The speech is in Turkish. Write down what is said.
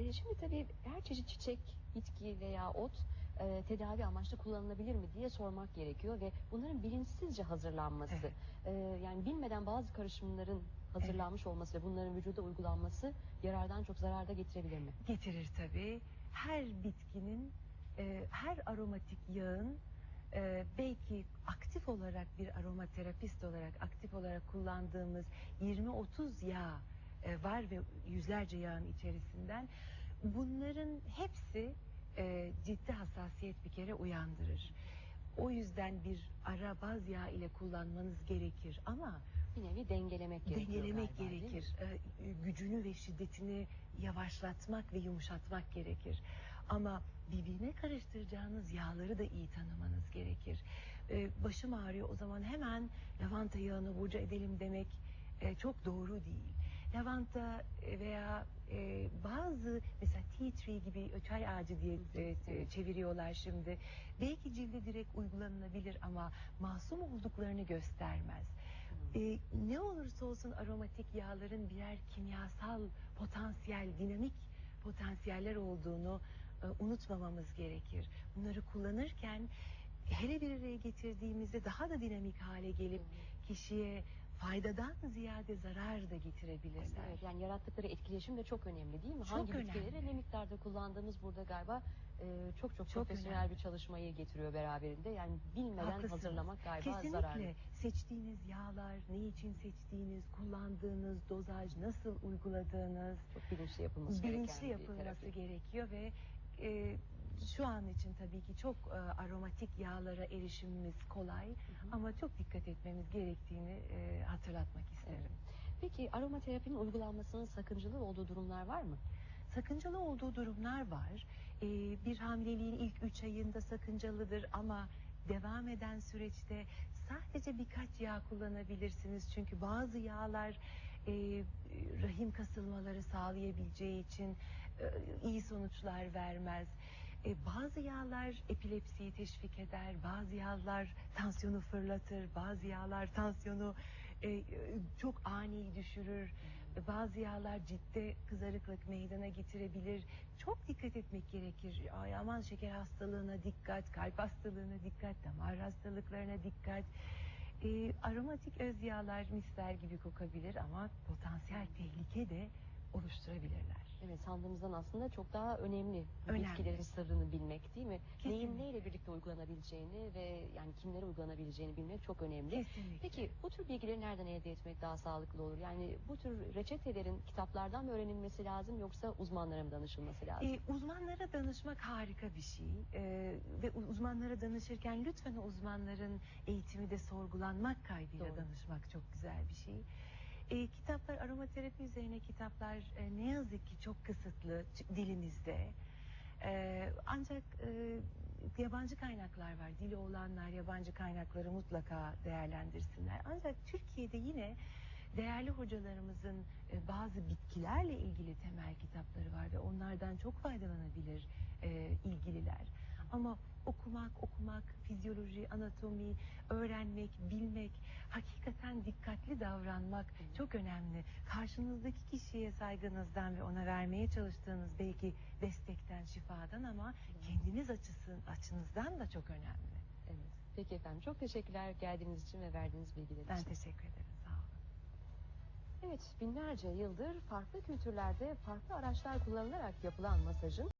E, şimdi tabii her çeşit çiçek, bitki veya ot e, tedavi amaçlı kullanılabilir mi diye sormak gerekiyor ve bunların bilinçsizce hazırlanması, Evet. e, yani bilmeden bazı karışımların hazırlanmış olması ve bunların vücuda uygulanması yarardan çok zararda getirebilir mi? Getirir tabii. Her bitkinin, e, her aromatik yağın e, belki aktif olarak bir aromaterapist olarak aktif olarak kullandığımız 20-30 yağ e, var ve yüzlerce yağın içerisinden bunların hepsi e, ciddi hassasiyet bir kere uyandırır. O yüzden bir ara baz yağ ile kullanmanız gerekir ama Bir nevi dengelemek gerekiyor dengelemek galiba, gerekir. Ee, gücünü ve şiddetini yavaşlatmak ve yumuşatmak gerekir. Ama birbirine karıştıracağınız yağları da iyi tanımanız gerekir. Ee, başım ağrıyor o zaman hemen lavanta yağını burca edelim demek e, çok doğru değil. Lavanta e, veya e, bazı mesela tea tree gibi çay ağacı diye e, e, çeviriyorlar şimdi. Belki cilde direkt uygulanabilir ama masum olduklarını göstermez. Hmm. Ee, ne olursa olsun aromatik yağların birer kimyasal potansiyel, dinamik potansiyeller olduğunu e, unutmamamız gerekir. Bunları kullanırken hele bir araya getirdiğimizde daha da dinamik hale gelip kişiye faydadan ziyade zarar da getirebilirler. Evet, yani yarattıkları etkileşim de çok önemli değil mi? Çok Hangi bitkileri önemli. ne miktarda kullandığımız burada galiba e, çok çok, Çok profesyonel önemli. bir çalışmayı getiriyor beraberinde. Yani bilmeden Haklısınız. hazırlamak galiba Kesinlikle zararlı. seçtiğiniz yağlar, ne için seçtiğiniz, kullandığınız dozaj, nasıl uyguladığınız, Çok bilinçli yapılması bilinçli gereken bir yapılması terapi. gerekiyor ve e, şu an için tabii ki çok e, aromatik yağlara erişimimiz kolay Hı hı. ama çok dikkat etmemiz gerektiğini e, hatırlatmak isterim. Evet. Peki aromaterapinin uygulanmasının sakıncalı olduğu durumlar var mı? Sakıncalı olduğu durumlar var. E, bir hamileliğin ilk 3 ayında sakıncalıdır ama devam eden süreçte sadece birkaç yağ kullanabilirsiniz. Çünkü bazı yağlar e, rahim kasılmaları sağlayabileceği için e, iyi sonuçlar vermez. E, bazı yağlar epilepsiyi teşvik eder, bazı yağlar tansiyonu fırlatır, bazı yağlar tansiyonu e, e, çok ani düşürür. E, Bazı yağlar ciddi kızarıklık meydana getirebilir. Çok dikkat etmek gerekir. Ay aman şeker hastalığına dikkat, kalp hastalığına dikkat, damar hastalıklarına dikkat. E, aromatik öz yağlar misler gibi kokabilir ama potansiyel tehlike de oluşturabilirler. Evet sandığımızdan aslında çok daha önemli. Önemli. Bitkilerin sırrını bilmek değil mi? Neyin neyle birlikte uygulanabileceğini ve yani kimlere uygulanabileceğini bilmek çok önemli. Kesinlikle. Peki bu tür bilgileri nereden elde etmek daha sağlıklı olur? Yani bu tür reçetelerin kitaplardan mı öğrenilmesi lazım yoksa uzmanlara mı danışılması lazım? E, uzmanlara danışmak harika bir şey E, ve uzmanlara danışırken lütfen uzmanların eğitimi de sorgulanmak kaydıyla Doğru. danışmak çok güzel bir şey. E, kitaplar aromaterapi üzerine kitaplar e, ne yazık ki çok kısıtlı dilimizde. E, ancak e, yabancı kaynaklar var. Dili olanlar yabancı kaynakları mutlaka değerlendirsinler. Ancak Türkiye'de yine değerli hocalarımızın e, bazı bitkilerle ilgili temel kitapları var ve onlardan çok faydalanabilir e, ilgililer. Ama okumak, okumak, fizyoloji, anatomi, öğrenmek, bilmek, hakikaten dikkatli davranmak çok önemli. Karşınızdaki kişiye saygınızdan ve ona vermeye çalıştığınız belki destekten, şifadan ama kendiniz açısın, açınızdan da çok önemli. Evet. Peki efendim çok teşekkürler geldiğiniz için ve verdiğiniz bilgiler Ben için. teşekkür ederim. Sağ olun. Evet binlerce yıldır farklı kültürlerde farklı araçlar kullanılarak yapılan masajın